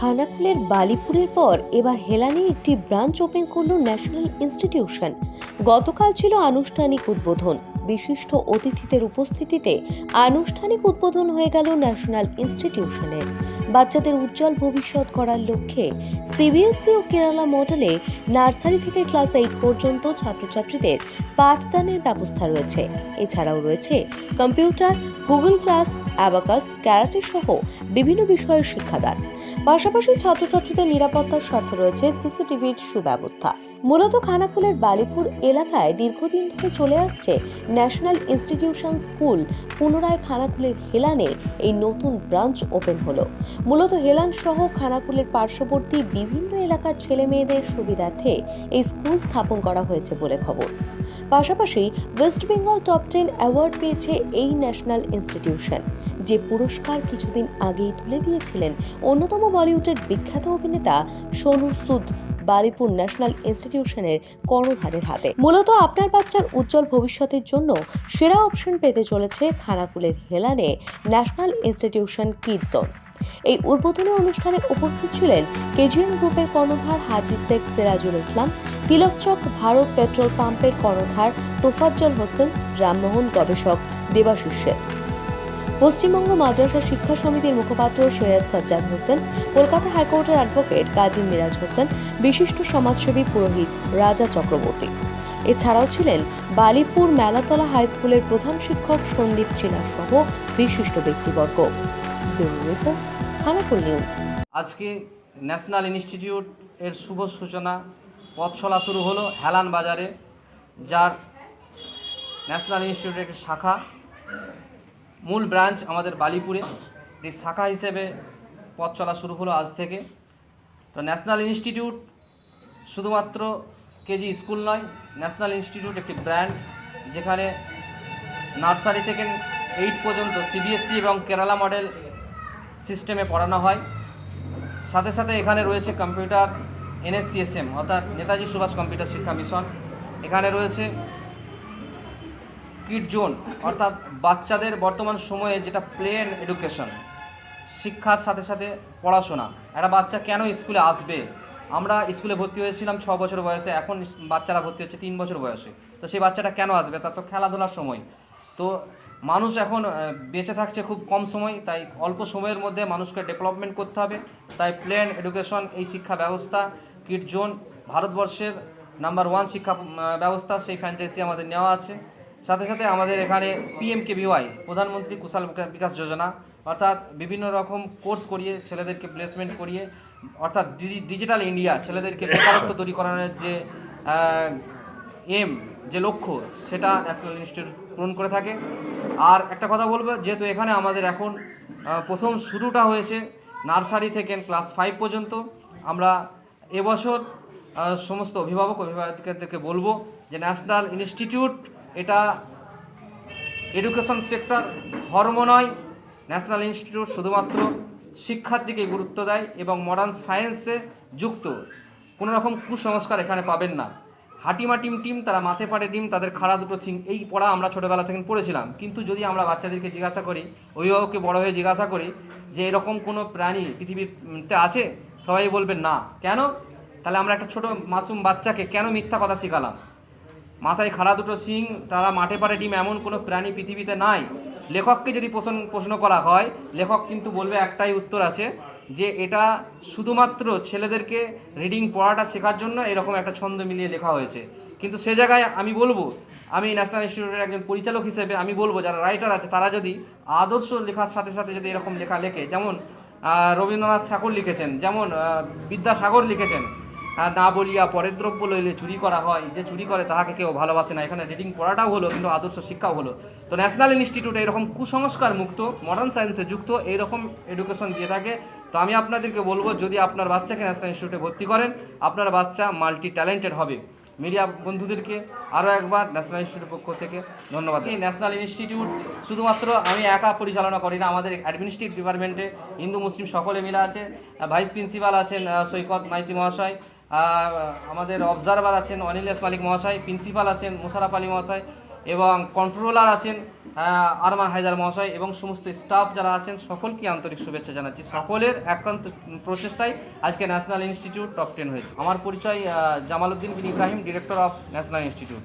খানাকুলের বালিপুরের পর এবার হেলানে একটি ব্রাঞ্চ ওপেন করল ন্যাশনাল ইনস্টিটিউশন। গতকাল ছিল আনুষ্ঠানিক উদ্বোধন। বিশিষ্ট অতিথিদের উপস্থিতিতে আনুষ্ঠানিক উদ্বোধন হয়ে গেল ন্যাশনাল ইনস্টিটিউশনের। বাচ্চাদের উজ্জ্বল ভবিষ্যৎ করার লক্ষ্যে সিবিএসসি ও কেরালা মডেলে নার্সারি থেকে ক্লাস এইট পর্যন্ত ছাত্রছাত্রীদের পাঠদানের ব্যবস্থা রয়েছে। এছাড়াও রয়েছে computer, Google class, abacus, karate সহ বিভিন্ন বিষয়ের শিক্ষাদান। পাশাপাশি ছাত্রছাত্রীদের নিরাপত্তার স্বার্থে রয়েছে সিসিটিভির সুব্যবস্থা। মূলত খানাকুলের বালিপুর এলাকায় দীর্ঘদিন ধরে চলে আসছে ন্যাশনাল ইনস্টিটিউশন স্কুল। পুনরায় খানাকুলের হেলানে এই নতুন ব্রাঞ্চ ওপেন হলো। মূলত হেলান সহ খানাকুলের পার্শ্ববর্তী বিভিন্ন এলাকার ছেলে মেয়েদের সুবিধার্থে এই স্কুল স্থাপন করা হয়েছে বলে খবর। পাশাপাশি West Bengal top ten award পেয়েছে এই ন্যাশনাল ইনস্টিটিউশন, যে পুরস্কার কিছুদিন আগেই তুলে দিয়েছিলেন অন্যতম বলিউডের বিখ্যাত অভিনেতা সোনু সুদ, বালিপুর ন্যাশনাল ইনস্টিটিউশনের কর্ণধারের হাতে। মূলত আপনার বাচ্চার উজ্জ্বল ভবিষ্যতের জন্য সেরা অপশন পেতে চলেছে খানাকুলের হেলানে ন্যাশনাল ইনস্টিটিউশন কিড জোন। এই উদ্বোধনী অনুষ্ঠানে উপস্থিত ছিলেন কেজিএম গ্রুপের কর্ণধার হাজি শেখ সিরাজুল ইসলাম তিলকচক ভারত পেট্রোল পাম্পের কর্ণধার তোফাজ্জল হোসেন, রামমোহন গবেষক দেবাশিস সেন। পশ্চিমবঙ্গ মাদ্রাসা শিক্ষা সমিতির মুখপাত্র সৈয়দ সাজ্জাদ হোসেন, কলকাতা হাইকোর্টের অ্যাডভোকেট কাজী মিরাজ হোসেন, বিশিষ্ট সমাজসেবী পুরোহিত রাজা চক্রবর্তী। এছাড়াও ছিলেন বালিপুর মেলাতলা হাই স্কুলের প্রধান শিক্ষক সন্দীপ চিনা সহ বিশিষ্ট ব্যক্তিবর্গ। আজকে ন্যাশনাল ইনস্টিটিউট এর শুভ সূচনা পথ চলা শুরু হলো হেলান বাজারে, যার ন্যাশনাল ইনস্টিটিউটের একটি শাখা। মূল ব্রাঞ্চ আমাদের বালিপুরে। এই শাখা হিসেবে পথ চলা শুরু হলো আজ থেকে। তো ন্যাশনাল ইনস্টিটিউট শুধুমাত্র কেজি স্কুল নয়, ন্যাশনাল ইনস্টিটিউট একটি ব্র্যান্ড, যেখানে নার্সারি থেকে এইট পর্যন্ত সিবিএসসি এবং কেরালা মডেল সিস্টেমে পড়ানো হয়। সাথে সাথে এখানে রয়েছে কম্পিউটার এনএসসিএসএম, অর্থাৎ নেতাজি সুভাষ কম্পিউটার শিক্ষা মিশন। এখানে রয়েছে কিড জোন, অর্থাৎ বাচ্চাদের বর্তমান সময়ে যেটা প্লেন এডুকেশন, শিক্ষার সাথে সাথে পড়াশোনা। একটা বাচ্চা কেন স্কুলে আসবে? আমরা স্কুলে ভর্তি হয়েছিলাম ছ বছর বয়সে, এখন বাচ্চারা ভর্তি হচ্ছে তিন বছর বয়সে। তো সেই বাচ্চাটা কেন আসবে? তার তো খেলাধুলার সময়। তো মানুষ এখন বেঁচে থাকছে খুব কম সময়, তাই অল্প সময়ের মধ্যে মানুষকে ডেভেলপমেন্ট করতে হবে। তাই প্লেন এডুকেশন এই শিক্ষা ব্যবস্থা কিট জোন ভারতবর্ষের নাম্বার ওয়ান শিক্ষা ব্যবস্থা, সেই ফ্র্যাঞ্চাইজি আমাদের নেওয়া আছে। সাথে সাথে আমাদের এখানে পিএমকেভিওয়াই প্রধানমন্ত্রী কুশল বিকাশ যোজনা, অর্থাৎ বিভিন্ন রকম কোর্স করিয়ে ছেলেদেরকে প্লেসমেন্ট করিয়ে, অর্থাৎ ডিজি- ডিজিটাল ইন্ডিয়া ছেলেদেরকে বেকারত্ব তৈরি করানোর যে এম যে লক্ষ্য, সেটা ন্যাশনাল ইনস্টিটিউট পূরণ করে থাকে। আর একটা কথা বলব, যেহেতু এখানে আমাদের এখন প্রথম শুরুটা হয়েছে নার্সারি থেকে ক্লাস ফাইভ পর্যন্ত। আমরা এবছর সমস্ত অভিভাবক অভিভাবকদেরকে বলব যে ন্যাশনাল ইনস্টিটিউট, এটা এডুকেশন সেক্টর ধর্ম নয়, ন্যাশনাল ইনস্টিটিউট শুধুমাত্র শিক্ষার দিকে গুরুত্ব দেয় এবং মডার্ন সায়েন্সে যুক্ত। কোনো রকম কুসংস্কার এখানে পাবেন না। হাটিমা টিম টিম, তারা মাথে পাড়ে ডিম, তাদের খাড়া দুটো সিং, এই পড়া আমরা ছোটোবেলা থেকে পড়েছিলাম। কিন্তু যদি আমরা বাচ্চাদেরকে জিজ্ঞাসা করি, অভিভাবককে বড় হয়ে জিজ্ঞাসা করি যে এরকম কোনো প্রাণী পৃথিবীতে আছে? সবাই বলবেন না। কেন? তাহলে আমরা একটা ছোট মাসুম বাচ্চাকে কেন মিথ্যা কথা শেখালাম? মাথায় খাড়া দুটো সিং, তারা মাঠে পাড়ে ডিম, এমন কোনো প্রাণী পৃথিবীতে নাই। লেখককে যদি প্রশ্ন প্রশ্ন করা হয়, লেখক কিন্তু বলবে একটাই উত্তর আছে যে এটা শুধুমাত্র ছেলেদেরকে রিডিং পড়াটা শেখার জন্য এরকম একটা ছন্দ মিলিয়ে লেখা হয়েছে। কিন্তু সে জায়গায় আমি বলব, আমি ন্যাশনাল ইনস্টিটিউটের একজন পরিচালক হিসেবে আমি বলব, যারা রাইটার আছে, তারা যদি আদর্শ লেখার সাথে সাথে যদি এরকম লেখা লেখে, যেমন রবীন্দ্রনাথ ঠাকুর লিখেছেন, যেমন বিদ্যাসাগর লিখেছেন না বলিয়া পরের দ্রব্য লইলে চুরি করা হয়, যে চুরি করে তাহাকে কেউ ভালোবাসে না, এখানে রিডিং পড়াটাও হলো, কিন্তু আদর্শ শিক্ষাও হলো। তো ন্যাশনাল ইনস্টিটিউট এরকম কুসংস্কার মুক্ত মডার্ন সায়েন্সে যুক্ত এইরকম এডুকেশন দিয়ে থাকে তো আমি আপনাদেরকে বলব, যদি আপনার বাচ্চাকে ন্যাশনাল ইনস্টিটিউটে ভর্তি করেন, আপনার বাচ্চা মাল্টি ট্যালেন্টেড হবে। মিডিয়া বন্ধুদেরকে আরও একবার ন্যাশনাল ইনস্টিটিউটের পক্ষ থেকে ধন্যবাদ। এই ন্যাশনাল ইনস্টিটিউট শুধুমাত্র আমি একা পরিচালনা করি না, আমাদের অ্যাডমিনিস্ট্রেটিভ ডিপার্টমেন্টে হিন্দু, মুসলিম সকলে মিলে আছে ভাইস প্রিন্সিপাল আছেন সৈকত মাইতি মহাশয় আমাদের অবজারভার আছেন অনিলেশ মালিক মহাশয় প্রিন্সিপাল আছেন মুশারফ আলী মহাশয় এবং কন্ট্রোলার আছেন আরমান হায়দার মহাশয় এবং সমস্ত স্টাফ যারা আছেন, সকলকে আন্তরিক শুভেচ্ছা জানাচ্ছি। সকলের একান্ত প্রচেষ্টায় আজকে ন্যাশনাল ইনস্টিটিউট টপ টেন হয়েছে। আমার পরিচয় Jamaluddin bin Ibrahim director of national institute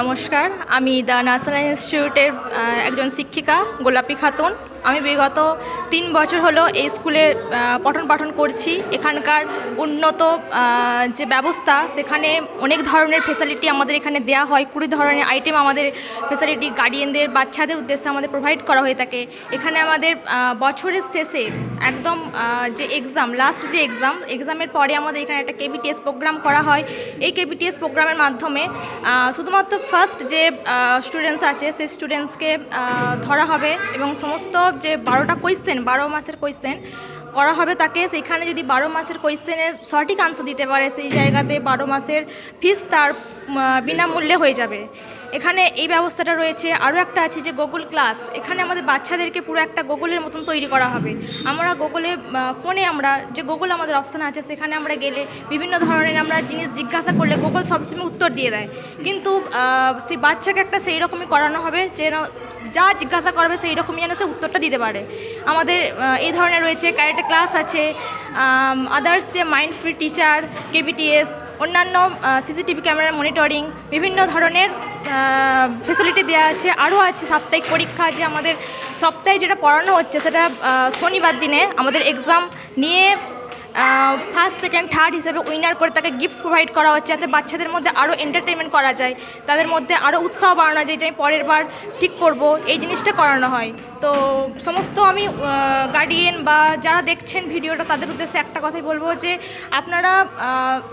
নমস্কার আমি দ্য ন্যাশনাল ইনস্টিটিউটের একজন শিক্ষিকা গোলাপি খাতুন। আমি বিগত তিন বছর হলো এই স্কুলে পঠন পাঠন করছি। এখানকার উন্নত যে ব্যবস্থা, সেখানে অনেক ধরনের ফেসিলিটি আমাদের এখানে দেওয়া হয়। কুড়ি ধরনের আইটেম আমাদের ফেসিলিটি গার্ডিয়ানদের বাচ্চাদের উদ্দেশ্যে আমাদের প্রোভাইড করা হয়ে থাকে। এখানে আমাদের বছরের শেষে একদম যে এক্সাম লাস্ট যে এক্সাম এক্সামের পরে আমাদের এখানে একটা কেবিটিএস প্রোগ্রাম করা হয়। এই কেবিটিএস প্রোগ্রামের মাধ্যমে শুধুমাত্র ফার্স্ট যে স্টুডেন্টস আছে, সেই স্টুডেন্টসকে ধরা হবে এবং সমস্ত যে বারোটা কোয়েশ্চেন বারো মাসের কোয়েশ্চেন করা হবে তাকে, সেখানে যদি বারো মাসের কোয়েশ্চেনের সঠিক আনসার দিতে পারে, সেই জায়গাতে বারো মাসের ফিস তার বিনামূল্যে হয়ে যাবে। এখানে এই ব্যবস্থাটা রয়েছে। আরও একটা আছে যে গুগল ক্লাস এখানে আমাদের বাচ্চাদেরকে পুরো একটা গুগলের মতন তৈরি করা হবে। আমরা গুগলে ফোনে আমরা যে গুগল আমাদের অপশান আছে, সেখানে আমরা গেলে বিভিন্ন ধরনের আমরা জিনিস জিজ্ঞাসা করলে গুগল সবসময় উত্তর দিয়ে দেয়। কিন্তু সেই বাচ্চাকে একটা সেই রকমই করানো হবে যেন যা জিজ্ঞাসা করবে সেই রকমই যেন সে উত্তরটা দিতে পারে। আমাদের এই ধরনের রয়েছে ক্যারেটে ক্লাস আছে আদার্স যে মাইন্ড ফ্রি টিচার কেবিটিএস অন্যান্য সিসিটিভি ক্যামেরার মনিটরিং বিভিন্ন ধরনের ফেসিলিটি দেওয়া আছে, আরও আছে সাপ্তাহিক পরীক্ষা যে আমাদের সপ্তাহে যেটা পড়ানো হচ্ছে সেটা শনিবার দিনে আমাদের এক্সাম নিয়ে ফার্স্ট সেকেন্ড থার্ড হিসেবে উইনার করে তাকে গিফট প্রোভাইড করা হচ্ছে। যাতে বাচ্চাদের মধ্যে আরও এন্টারটেনমেন্ট করা যায়, তাদের মধ্যে আরও উৎসাহ বাড়ানো যায় যে আমি পরের বার ঠিক করব। এই জিনিসটা করানো হয়। তো সমস্ত আমি গার্ডিয়ান বা যারা দেখছেন ভিডিওটা, তাদের উদ্দেশ্যে একটা কথাই বলব যে, আপনারা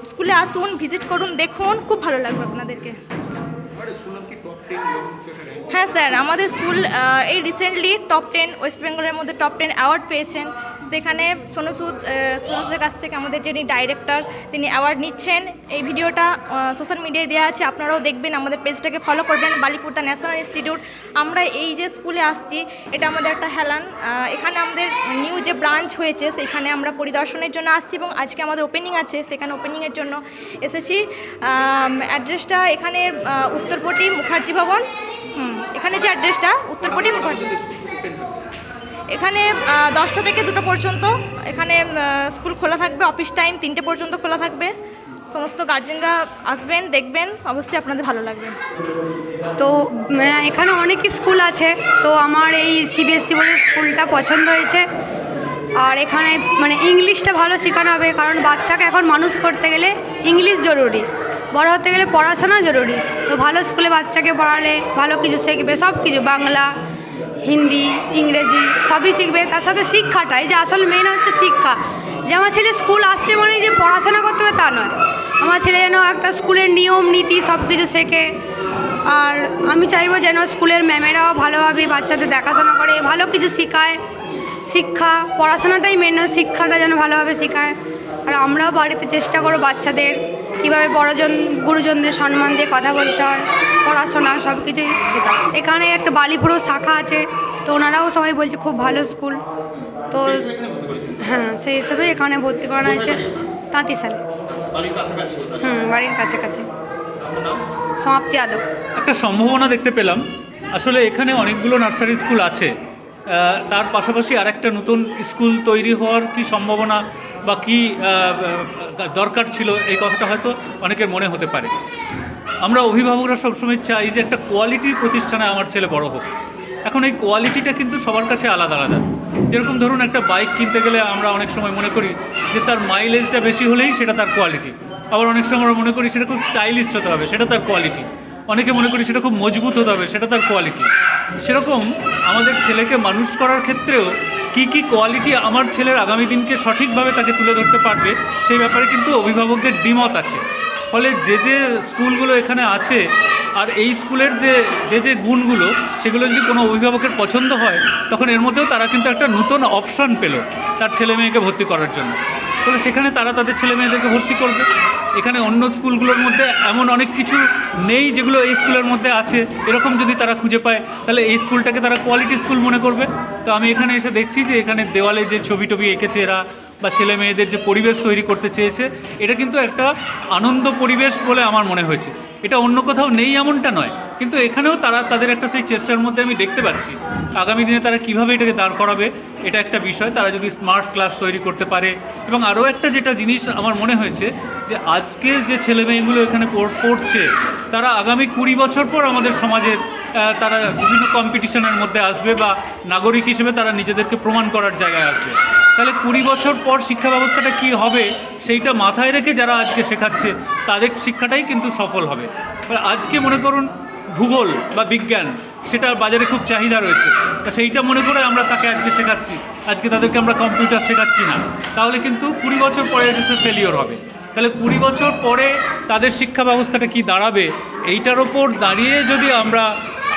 স্কুলে আসুন ভিজিট করুন, দেখুন। খুব ভালো লাগবে আপনাদেরকে। tin yêu Chúa Thánh হ্যাঁ স্যার, আমাদের স্কুল এই রিসেন্টলি টপ টেন ওয়েস্ট বেঙ্গলের মধ্যে টপ টেন অ্যাওয়ার্ড পেয়েছেন। সেখানে সোনুসুদ সোনুসুদের কাছ থেকে আমাদের যিনি ডাইরেক্টর তিনি অ্যাওয়ার্ড নিচ্ছেন। এই ভিডিওটা সোশ্যাল মিডিয়ায় দেওয়া আছে, আপনারাও দেখবেন, আমাদের পেজটাকে ফলো করবেন বালিপুর ন্যাশনাল ইনস্টিটিউট আমরা এই যে স্কুলে আসছি, এটা আমাদের একটা হেলান। এখানে আমাদের নিউ যে ব্রাঞ্চ হয়েছে, সেখানে আমরা পরিদর্শনের জন্য আসছি এবং আজকে আমাদের ওপেনিং আছে। সেখানে ওপেনিংয়ের জন্য এসেছি। অ্যাড্রেসটা এখানে উত্তরপটি মুখার্জি ভবন। এখানে যে অ্যাড্রেসটা উত্তরপটি এখানে দশটা থেকে দুটো পর্যন্ত, এখানে স্কুল খোলা থাকবে অফিস টাইম তিনটে পর্যন্ত খোলা থাকবে। সমস্ত গার্জেনরা আসবেন, দেখবেন, অবশ্যই আপনাদের ভালো লাগবে। তো এখানে অনেক স্কুল আছে, তো আমার এই সিবিএসসি বলে স্কুলটা পছন্দ হয়েছে। আর এখানে মানে ইংলিশটা ভালো শেখানো হবে, কারণ বাচ্চাকে এখন মানুষ করতে গেলে ইংলিশ জরুরি। বড় হতে গেলে পড়াশোনা জরুরি। তো ভালো স্কুলে বাচ্চাকে পড়ালে ভালো কিছু শিখবে, সব কিছু, বাংলা, হিন্দি, ইংরেজি সবই শিখবে। তার সাথে শিক্ষাটাই যে আসল মেন হচ্ছে শিক্ষা। যে আমার ছেলে স্কুল আসছে মানে যে পড়াশোনা করতে হবে তা নয়। আমার ছেলে যেন একটা স্কুলের নিয়ম, নীতি সব কিছু শেখে। আর আমি চাইব যেন স্কুলের ম্যামেরাও ভালোভাবে বাচ্চাদের দেখাশোনা করে, ভালো কিছু শেখায়। শিক্ষা, পড়াশোনাটাই মেন শিক্ষাটা যেন ভালোভাবে শেখায়। আর আমরাও বাড়িতে চেষ্টা করো বাচ্চাদের কীভাবে বড়জন, গুরুজনদের সম্মান দিয়ে কথা বলতে হয়, পড়াশোনা সব কিছুই শেখা এখানে একটা বালিপুরো শাখা আছে, তো ওনারাও সবাই বলছে খুব ভালো স্কুল। তো হ্যাঁ সেই হিসেবে এখানে ভর্তি করানো হয়েছে তাঁতি সালে হুম, বাড়ির কাছাকাছি। সমাপ্তি আদব। একটা সম্ভাবনা দেখতে পেলাম। আসলে এখানে অনেকগুলো নার্সারি স্কুল আছে। তার পাশাপাশি আরেকটা নতুন স্কুল তৈরি হওয়ার কি সম্ভাবনা বা কি দরকার ছিল, এই কথাটা হয়তো অনেকের মনে হতে পারে। আমরা অভিভাবকরা সবসময় চাই যে একটা কোয়ালিটির প্রতিষ্ঠানে আমার ছেলে বড় হোক। এখন এই কোয়ালিটিটা কিন্তু সবার কাছে আলাদা আলাদা। যেরকম ধরুন একটা বাইক কিনতে গেলে আমরা অনেক সময় মনে করি যে তার মাইলেজটা বেশি হলেই সেটা তার কোয়ালিটি আবার অনেক সময় আমরা মনে করি সেটা খুব স্টাইলিশ হতে হবে, সেটা তার কোয়ালিটি অনেকে মনে করি সেটা খুব মজবুত হতে হবে, সেটা তার কোয়ালিটি সেরকম আমাদের ছেলেকে মানুষ করার ক্ষেত্রেও কি কি কোয়ালিটি আমার ছেলের আগামী দিনকে সঠিকভাবে তাকে তুলে ধরতে পারবে, সেই ব্যাপারে কিন্তু অভিভাবকদের দ্বিমত আছে। ফলে যে যে স্কুলগুলো এখানে আছে, আর এই স্কুলের যে যে যে গুণগুলো, সেগুলো যদি কোনো অভিভাবকের পছন্দ হয়, তখন এর মধ্যেও তারা কিন্তু একটা নতুন অপশন পেল তার ছেলে মেয়েকে ভর্তি করার জন্য। তাহলে সেখানে তারা তাদের ছেলে মেয়েদেরকে ভর্তি করবে। এখানে অন্য স্কুলগুলোর মধ্যে এমন অনেক কিছু নেই যেগুলো এই স্কুলের মধ্যে আছে। এরকম যদি তারা খুঁজে পায়, তাহলে এই স্কুলটাকে তারা কোয়ালিটি স্কুল মনে করবে। তো আমি এখানে এসে দেখছি যে এখানে দেওয়ালে যে ছবি টবি এঁকেছে এরা বা ছেলে মেয়েদের যে পরিবেশ তৈরি করতে চেয়েছে, এটা কিন্তু একটা আনন্দ পরিবেশ বলে আমার মনে হয়েছে। এটা অন্য কোথাও নেই এমনটা নয়। কিন্তু এখানেও তারা তাদের একটা সেই চেষ্টার মধ্যে আমি দেখতে পাচ্ছি। আগামী দিনে তারা কীভাবে এটাকে দাঁড় করাবে, এটা একটা বিষয়। তারা যদি স্মার্ট ক্লাস তৈরি করতে পারে। এবং আরও একটা যেটা জিনিস আমার মনে হয়েছে যে আজকে যে ছেলে মেয়েগুলো এখানে পড়ছে, তারা আগামী কুড়ি বছর পর আমাদের সমাজের তারা বিভিন্ন কম্পিটিশনের মধ্যে আসবে বা নাগরিক হিসেবে তারা নিজেদেরকে প্রমাণ করার জায়গায় আসবে। তাহলে কুড়ি বছর পর শিক্ষা ব্যবস্থাটা কী হবে? সেইটা মাথায় রেখে যারা আজকে শেখাচ্ছে, তাদের শিক্ষাটাই কিন্তু সফল হবে। আজকে মনে করুন ভূগোল বা বিজ্ঞান সেটা বাজারে খুব চাহিদা রয়েছে। তা সেইটা মনে করে আমরা তাকে আজকে শেখাচ্ছি। আজকে তাদেরকে আমরা কম্পিউটার শেখাচ্ছি না। তাহলে কিন্তু কুড়ি বছর পরে এসে ফেলিওর হবে। তাহলে কুড়ি বছর পরে তাদের শিক্ষা ব্যবস্থাটা কি দাঁড়াবে? এইটার ওপর দাঁড়িয়ে যদি আমরা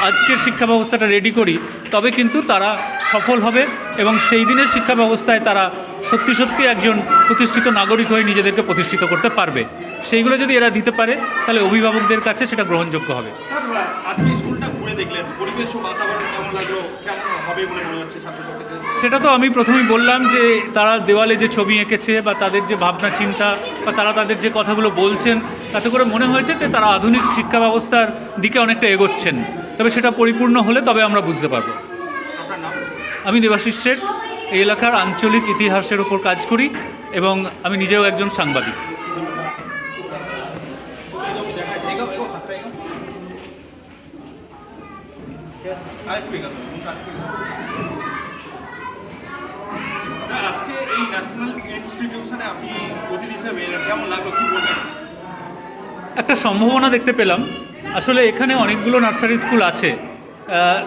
আজকের শিক্ষা ব্যবস্থাটা রেডি করি তবে কিন্তু তারা সফল হবে এবং সেই দিনের শিক্ষা ব্যবস্থায় তারা সত্যি সত্যি একজন প্রতিষ্ঠিত নাগরিক হয়ে নিজেদেরকে প্রতিষ্ঠিত করতে পারবে। সেইগুলো যদি এরা দিতে পারে তাহলে অভিভাবকদের কাছে সেটা গ্রহণযোগ্য হবে। সেটা তো আমি প্রথমেই বললাম যে তারা দেওয়ালে যে ছবি এঁকেছে বা তাদের যে ভাবনা চিন্তা বা তারা তাদের যে কথাগুলো বলছেন তাতে করে মনে হয়েছে যে তারা আধুনিক শিক্ষা ব্যবস্থার দিকে অনেকটা এগোচ্ছেন। তবে সেটা পরিপূর্ণ হলে তবে আমরা বুঝতে পারব। আমি দেবাশিস শেঠ, এই এলাকার আঞ্চলিক ইতিহাসের উপর কাজ করি এবং আমি নিজেও একজন সাংবাদিক। একটা সম্ভাবনা দেখতে পেলাম। আসলে এখানে অনেকগুলো নার্সারি স্কুল আছে।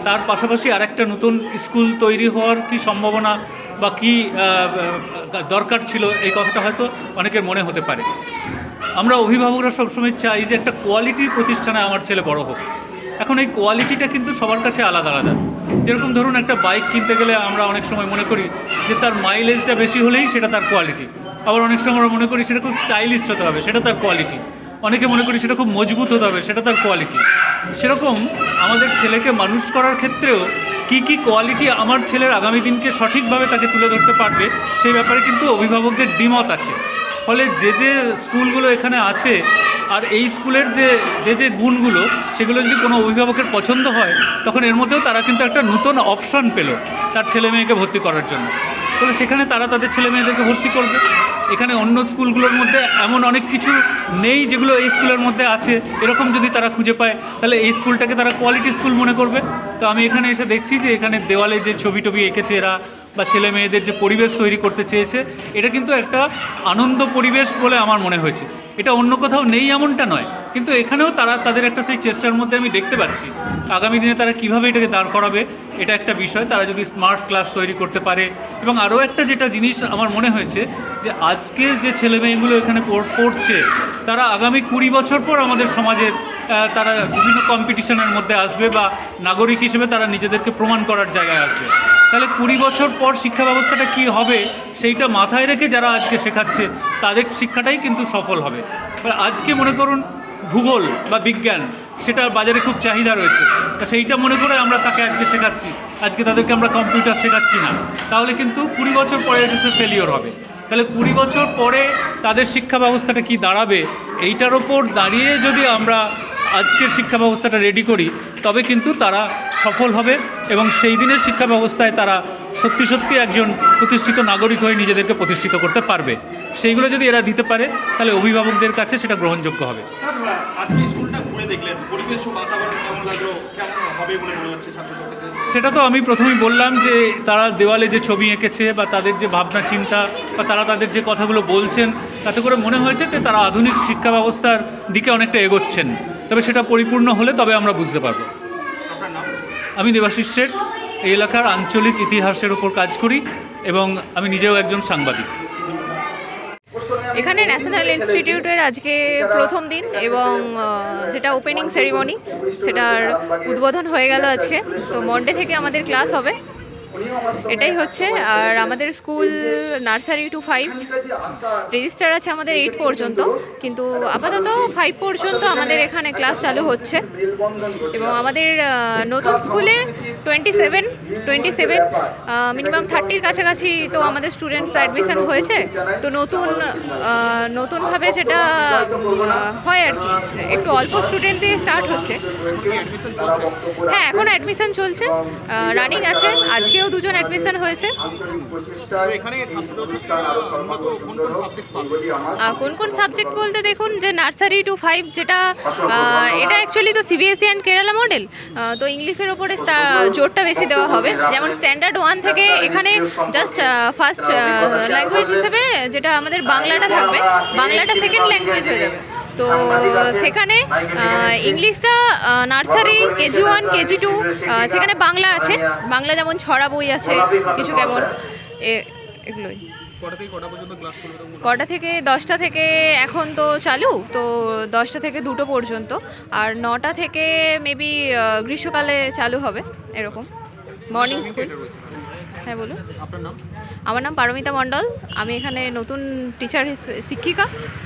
তার পাশাপাশি আরেকটা নতুন স্কুল তৈরি হওয়ার কি সম্ভাবনা বা কি দরকার ছিল, এই কথাটা হয়তো অনেকের মনে হতে পারে। আমরা অভিভাবকরা সবসময় চাই যে একটা কোয়ালিটির প্রতিষ্ঠানে আমার ছেলে বড় হোক। এখন এই কোয়ালিটিটা কিন্তু সবার কাছে আলাদা আলাদা। যেরকম ধরুন একটা বাইক কিনতে গেলে আমরা অনেক সময় মনে করি যে তার মাইলেজটা বেশি হলেই সেটা তার কোয়ালিটি আবার অনেক সময় আমরা মনে করি সেটা খুব স্টাইলিস্ট হতে হবে, সেটা তার কোয়ালিটি অনেকে মনে করি সেটা খুব মজবুত হতে হবে, সেটা তার কোয়ালিটি সেরকম আমাদের ছেলেকে মানুষ করার ক্ষেত্রেও কি কি কোয়ালিটি আমার ছেলের আগামী দিনকে সঠিকভাবে তাকে তুলে ধরতে পারবে, সেই ব্যাপারে কিন্তু অভিভাবকদের দ্বিমত আছে। ফলে যে যে স্কুলগুলো এখানে আছে, আর এই স্কুলের যে যে যে গুণগুলো, সেগুলো যদি কোনো অভিভাবকের পছন্দ হয়, তখন এর মধ্যেও তারা কিন্তু একটা নতুন অপশন পেল তার ছেলে মেয়েকে ভর্তি করার জন্য। তাহলে সেখানে তারা তাদের ছেলে মেয়েদেরকে ভর্তি করবে। এখানে অন্য স্কুলগুলোর মধ্যে এমন অনেক কিছু নেই যেগুলো এই স্কুলের মধ্যে আছে। এরকম যদি তারা খুঁজে পায়, তাহলে এই স্কুলটাকে তারা কোয়ালিটি স্কুল মনে করবে। তো আমি এখানে এসে দেখছি যে এখানে দেওয়ালে যে ছবি টবি এঁকেছে এরা বা ছেলে মেয়েদের যে পরিবেশ তৈরি করতে চেয়েছে, এটা কিন্তু একটা আনন্দ পরিবেশ বলে আমার মনে হয়েছে। এটা অন্য কোথাও নেই এমনটা নয়, কিন্তু এখানেও তারা, তাদের একটা সেই চেষ্টার মধ্যে আমি দেখতে পাচ্ছি। আগামী দিনে তারা কীভাবে এটাকে দাঁড় করাবে, এটা একটা বিষয়। তারা যদি স্মার্ট ক্লাস তৈরি করতে পারে, এবং আরও একটা যেটা জিনিস আমার মনে হয়েছে যে আজকে যে ছেলে মেয়েগুলো এখানে পড়- পড়ছে, তারা আগামী কুড়ি বছর পর আমাদের সমাজের তারা বিভিন্ন কম্পিটিশনের মধ্যে আসবে বা নাগরিক হিসেবে তারা নিজেদেরকে প্রমাণ করার জায়গায় আসবে। তাহলে কুড়ি বছর পর শিক্ষা ব্যবস্থাটা কী হবে, সেইটা মাথায় রেখে যারা আজকে শেখাচ্ছে, তাদের শিক্ষাটাই কিন্তু সফল হবে। আজকে মনে করুন ভূগোল বা বিজ্ঞান সেটার বাজারে খুব চাহিদা রয়েছে। তা সেইটা মনে করে আমরা তাকে আজকে শেখাচ্ছি। আজকে তাদেরকে আমরা কম্পিউটার শেখাচ্ছি না। তাহলে কিন্তু কুড়ি বছর পরে এসে ফেলিওর হবে। তাহলে কুড়ি বছর পরে তাদের শিক্ষা ব্যবস্থাটা কি দাঁড়াবে, এইটার ওপর দাঁড়িয়ে যদি আমরা আজকের শিক্ষা ব্যবস্থাটা রেডি করি তবে কিন্তু তারা সফল হবে এবং সেই দিনের শিক্ষা ব্যবস্থায় তারা সত্যি সত্যি একজন প্রতিষ্ঠিত নাগরিক হয়ে নিজেদেরকে প্রতিষ্ঠিত করতে পারবে। সেইগুলো যদি এরা দিতে পারে তাহলে অভিভাবকদের কাছে সেটা গ্রহণযোগ্য হবে। সেটা তো আমি প্রথমেই বললাম যে তারা দেওয়ালে যে ছবি এঁকেছে বা তাদের যে ভাবনা চিন্তা বা তারা তাদের যে কথাগুলো বলছেন তাতে করে মনে হয়েছে যে তারা আধুনিক শিক্ষা ব্যবস্থার দিকে অনেকটা এগোচ্ছেন। তবে সেটা পরিপূর্ণ হলে তবে আমরা বুঝতে পারব। আমি দেবাশিস শেঠ, এই এলাকার আঞ্চলিক ইতিহাসের উপর কাজ করি এবং আমি নিজেও একজন সাংবাদিক। এখানে ন্যাশনাল ইনস্টিটিউটের আজকে প্রথম দিন এবং যেটা ওপেনিং সেরিমনি, সেটার উদ্বোধন হয়ে গেল আজকে। তো মন্ডে থেকে আমাদের ক্লাস হবে। এটাই হচ্ছে আর আমাদের school nursery to five register আছে আমাদের এইট পর্যন্ত কিন্তু আপাতত ফাইভ পর্যন্ত আমাদের এখানে ক্লাস চালু হচ্ছে। এবং আমাদের নতুন স্কুলে twenty seven twenty seven minimum থার্টির কাছাকাছি তো আমাদের স্টুডেন্ট তো অ্যাডমিশন হয়েছে। তো নতুন নতুনভাবে যেটা হয় আর কি। একটু অল্প স্টুডেন্ট দিয়ে স্টার্ট হচ্ছে। হ্যাঁ এখন অ্যাডমিশন চলছে। রানিং আছে। আজকেও দুজন অ্যাডমিশন হয়েছে। কোন কোন সাবজেক্ট বলতে দেখুন, যে নার্সারি টু ফাইভ যেটা এটা অ্যাকচুয়ালি তো সিবিএসসি অ্যান্ড কেরালা মডেল তো ইংলিশের ওপরে জোরটা বেশি দেওয়া হবে। যেমন স্ট্যান্ডার্ড ওয়ান থেকে এখানে জাস্ট ফার্স্ট ল্যাঙ্গুয়েজ হিসেবে যেটা আমাদের বাংলাটা থাকবে, বাংলাটা সেকেন্ড ল্যাঙ্গুয়েজ হয়ে যাবে। তো সেখানে ইংলিশটা nursery KG one KG two সেখানে বাংলা আছে। বাংলা যেমন ছড়া বই আছে কিছু কেমন এ- এগুলোই। কটা থেকে কটা পর্যন্ত ক্লাস করবে কটা থেকে দশটা থেকে এখন তো চালু তো দশটা থেকে দুটো পর্যন্ত আর নটা থেকে মেবি গ্রীষ্মকালে চালু হবে এরকম। মর্নিং স্কুল হ্যাঁ বলুন। আমার নাম পারমিতা মণ্ডল। আমি এখানে নতুন টিচার শিক্ষিকা।